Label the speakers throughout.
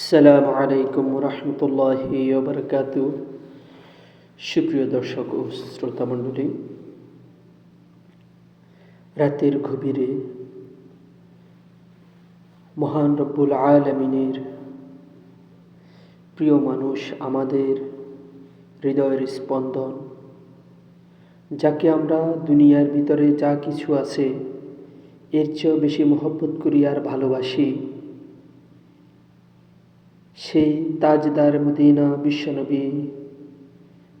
Speaker 1: আসসালামু আলাইকুম রহমতুল্লাহি ওবরকাত। সুপ্রিয় দর্শক ও শ্রোতা মণ্ডলী, রাতের গভীরে মহান রব্বুল আলমিনের প্রিয় মানুষ আমাদের হৃদয়ের স্পন্দন, যাকে আমরা দুনিয়ার ভিতরে যা কিছু আছে, এর চেয়েও বেশি মহব্বত করি আর ভালোবাসি সেই তাজদার মদিনা বিশ্বনবী।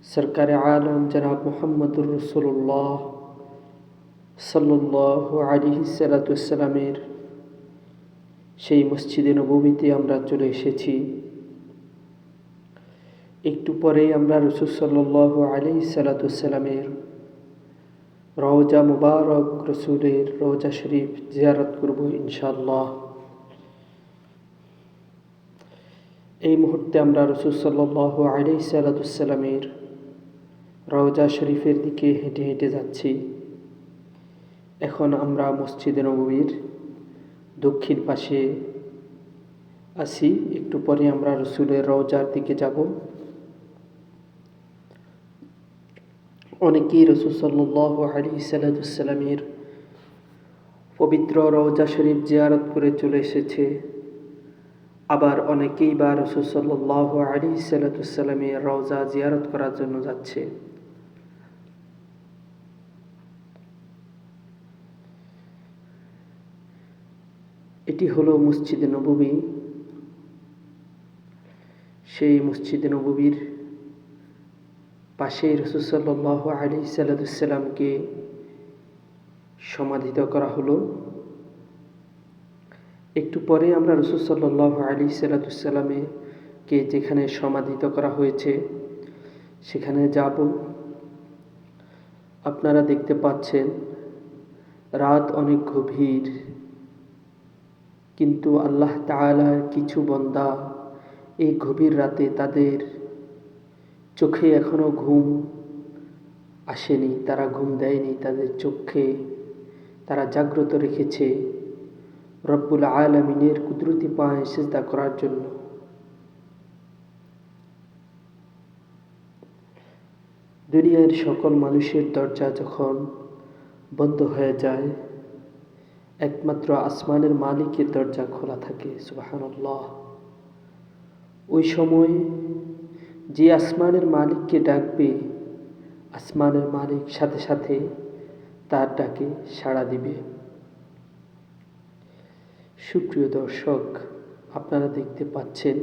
Speaker 1: সরকার আলম জনাব মোহাম্মদুর রসুল্লাহ সাল্লাহ আলী সালাতামের সেই মসজিদে নবমীতে আমরা চলে এসেছি। একটু পরেই আমরা রসুল সাল্লাহ আলী সালাতামের রওজা মুবারক, রসুলের রওজা শরীফ জিয়ারত করব ইনশাল্লাহ এই মুহূর্তে আমরা রসুল সাল্লাহ আলি সালাতামের রওজা শরীফের দিকে হেঁটে হেঁটে যাচ্ছি। এখন আমরা মসজিদে নবীর দক্ষিণ পাশে আসি একটু পরে আমরা রসুলের রওজার দিকে যাব। অনেকেই রসুল সাল্লাহ আলী সাল্লামের পবিত্র রওজা শরীফ জিয়ারত করে চলে এসেছে। আবার অনেকেই বা রসুল সাল্লাহ আলী সাল্লাতুসাল্লামের রওজা জিয়ারত করার জন্য যাচ্ছে। এটি হলো মসজিদে নবী সেই মসজিদে নবীর পাশেই রসুসাল্লাহ আলী সাল্লাতুসাল্লামকে সমাধিত করা হলো। একটু পরে আমরা রসুল সাল্লাহ আলী সাল্লাতুসাল্লামকে যেখানে সমাধিত করা হয়েছে, সেখানে যাব। আপনারা দেখতে পাচ্ছেন, রাত অনেক গভীর। কিন্তু আল্লাহ তালার কিছু বন্দা এই গভীর রাতে তাদের চোখে এখনও ঘুম আসেনি, তারা ঘুম দেয়নি, তাদের চোখে তারা জাগ্রত রেখেছে। রব্বুল আলমিনের কুদরতি পায়ে সেজদা করার জন্য। দুনিয়ার সকল মানুষের দরজা যখন বন্ধ হয়ে যায়, একমাত্র আসমানের মালিকের দরজা খোলা থাকে সুবাহান্লাহ ওই সময় যে আসমানের মালিককে ডাকবে, আসমানের মালিক সাথে সাথে তার ডাকে সাড়া দিবে। সুপ্রিয় দর্শক, আপনারা দেখতে পাচ্ছেন,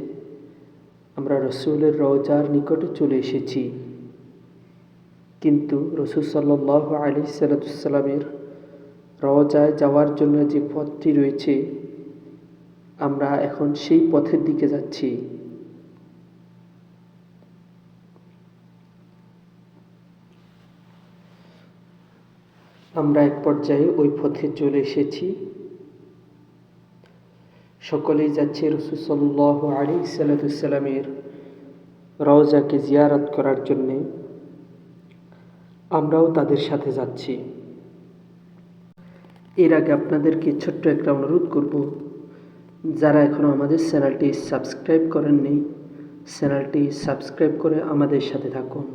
Speaker 1: আমরা রসুলের রওজার নিকটে চলে এসেছি। কিন্তু রসুল সাল্লাহ আলি সাল্লামের রওজায় যাওয়ার জন্য যে পথটি রয়েছে, আমরা এখন সেই পথের দিকে যাচ্ছি। আমরা এক পর্যায়ে ওই পথে চলে এসেছি। সকলেই যাচ্ছে রসুসল্লাহ আলী সাল্লামের রওজাকে জিয়ারত করার জন্যে। আমরাও তাদের সাথে যাচ্ছি। এর আগে আপনাদেরকে ছোট্ট একটা অনুরোধ করব, যারা এখনও আমাদের চ্যানেলটি সাবস্ক্রাইব করেননি, চ্যানেলটি সাবস্ক্রাইব করে আমাদের সাথে থাকুন।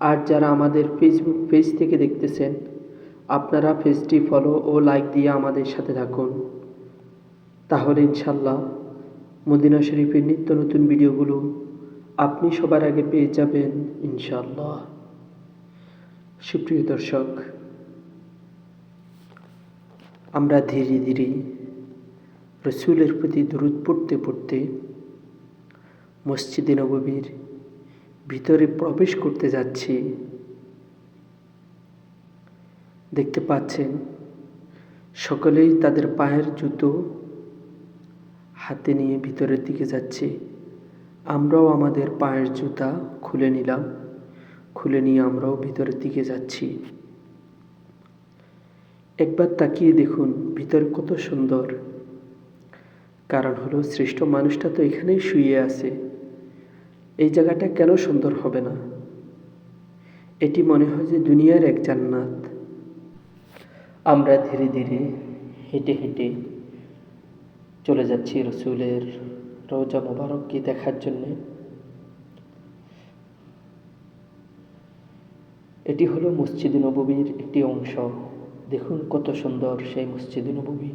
Speaker 1: আর যারা আমাদের ফেসবুক পেজ থেকে দেখতেছেন, আপনারা পেজটি ফলো ও লাইক দিয়ে আমাদের সাথে থাকুন। তাহলে ইনশাল্লাহ মদিনা শরীফের নিত্য নতুন ভিডিওগুলো আপনি সবার আগে পেয়ে যাবেন ইনশাল্লাহ সুপ্রিয় দর্শক, আমরা ধীরে ধীরে রসুলের প্রতি দূরত পড়তে পড়তে মসজিদে নবীর ভিতরে প্রবেশ করতে যাচ্ছি। দেখতে পাচ্ছেন, সকলেই তাদের পায়ের জুতো হাতে নিয়ে ভিতরের দিকে যাচ্ছে। আমরাও আমাদের পায়ের জুতা খুলে নিলাম। খুলে নিয়ে আমরাও ভিতরের দিকে যাচ্ছি। একবার তাকিয়ে দেখুন ভিতরে কত সুন্দর। কারণ হলো শ্রেষ্ঠ মানুষটা তো এখানেই শুয়ে আছে। এই জায়গাটা কেন সুন্দর হবে না? এটি মনে হয় যে দুনিয়ার এক জান্নাত। আমরা ধীরে ধীরে হেঁটে হেঁটে চলে যাচ্ছি রসুলের রোজা মোবারককে দেখার জন্যে। এটি হলো মসজিদ নববীর একটি অংশ। দেখুন কত সুন্দর সেই মসজিদ নববী।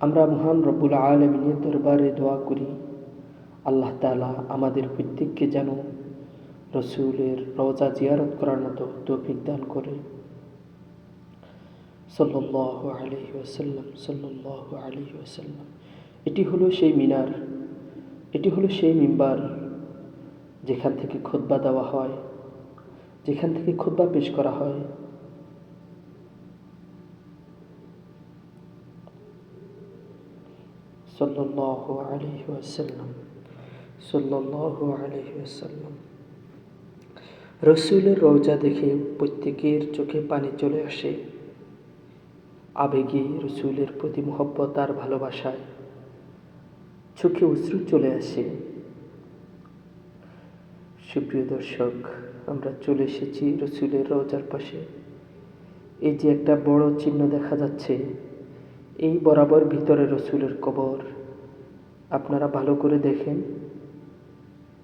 Speaker 1: আমরা মহান রব্বুল আলমিনের দরবারে দোয়া করি, আল্লাহ তালা আমাদের প্রত্যেককে যেন রসুলের রোজা জিয়ারত করার মতো তৌফিক দান করে। সাল্লাহ আলহি ওয়াসাল্লাম সাল্লাহ আলহি ওয়াসাল্লাম। এটি হলো সেই মিনার, এটি হলো সেই মিম্বার যেখান থেকে খোদবা দেওয়া হয়, যেখান থেকে খোদবা পেশ করা হয়। সাল্লাহ আলহি ওয়াসাল্লাম সাল্লাহ আলহি ওয়াসাল্লাম। রসুলের রওজা দেখে প্রত্যেকের চোখে পানি চলে আসে। আবেগে রসুলের প্রতি মোহব্বত আর ভালোবাসায় চোখে অশ্রু চলে আসে। সুপ্রিয় দর্শক, আমরা চলে এসেছি রসুলের রওজার পাশে। এই যে একটা বড় চিহ্ন দেখা যাচ্ছে, এই বরাবর ভিতরে রসুলের কবর। আপনারা ভালো করে দেখেন।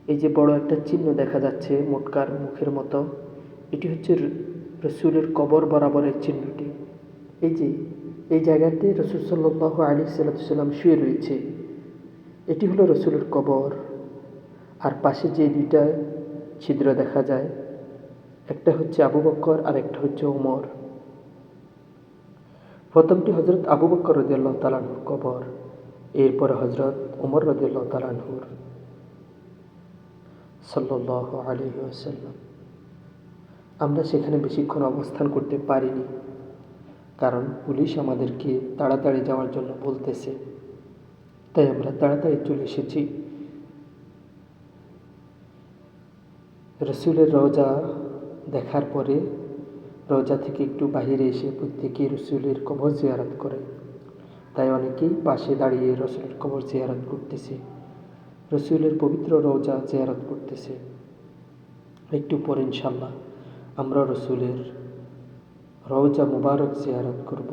Speaker 1: এই যে বড় একটা চিহ্ন দেখা যাচ্ছে মোটকার মুখের মতো, এটি হচ্ছে রসুলের কবর বরাবরের চিহ্নটি। এই যে, এই জায়গাতে রসুল সাল্লাহ আলী সাল্লাম শুয়ে রয়েছে। এটি হলো রসুলের কবর। আর পাশে যে দুইটা ছিদ্র দেখা যায়, একটা হচ্ছে আবু বক্কর আর একটা হচ্ছে ওমর। প্রথমটি হজরত আবু বক্কর রদিয়াল্লাহ তালানহুর কবর, এরপরে হজরত ওমর রদিয়াল্লাহ তালানহুর সাল্লাহ আলী আসাল্লাম আমরা সেখানে বেশিক্ষণ অবস্থান করতে পারিনি। কারণ পুলিশ আমাদেরকে তাড়াতাড়ি যাওয়ার জন্য বলতেছে। তাই আমরা তাড়াতাড়ি চলে এসেছি। রসুলের রওজা দেখার পরে রওজা থেকে একটু বাহিরে এসে প্রত্যেকে রসুলের কবর জিয়ারত করে। তাই অনেকেই পাশে দাঁড়িয়ে রসুলের কবর জিয়ারত করতেছে। রসুলের পবিত্র রওজা জিয়ারত করতেছে। একটু পরে ইনশাল্লাহ আমরা রসুলের রওজা মুবারক জিয়ারত করব